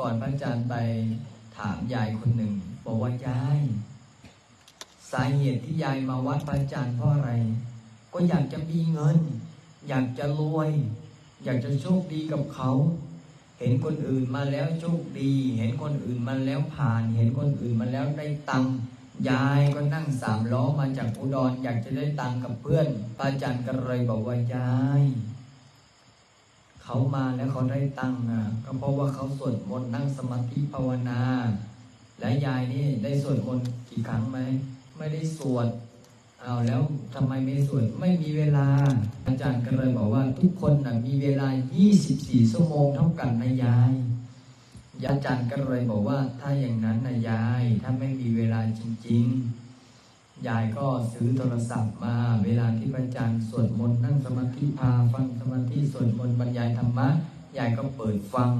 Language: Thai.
ก่อนพระอาจารย์ไปถามยายคนหนึ่งบอกว่ายาย สาเหตุที่ยายมาวัดพระอาจารย์เพราะอะไร ก็อยากจะมีเงิน อยากจะรวย อยากจะโชคดีกับเขา เห็นคนอื่นมาแล้วโชคดี เห็นคนอื่นมาแล้วผ่าน เห็นคนอื่นมาแล้วได้ตังค์ยายก็นั่งสามล้อมาจากอุดรอยากจะได้ตังค์กับเพื่อนพระอาจารย์ก็เลยบอกว่ายาย เขามาแล้วเขาได้ตังค์อะก็เพราะว่าเขาสวดมนต์นั่งสมาธิภาวนา และยายนี่ได้สวดมนต์กี่ครั้งไหมไม่ได้สวดเอาแล้วทำไมไม่สวดไม่มีเวลา อาจารย์ก็เลยบอกว่าทุกคนนะมีเวลา 24 ชั่วโมงเท่ากันนะยายอาจารย์ก็เลยบอกว่าถ้าอย่างนั้นนะยาย ถ้าไม่มีเวลาจริง ๆ ยายก็ซื้อโทรศัพท์มา เวลาที่พระอาจารย์สวดมนต์นั่งสมาธิพาฟังสมาธิสวดมนต์บรรยายธรรมะยายก็เปิดฟัง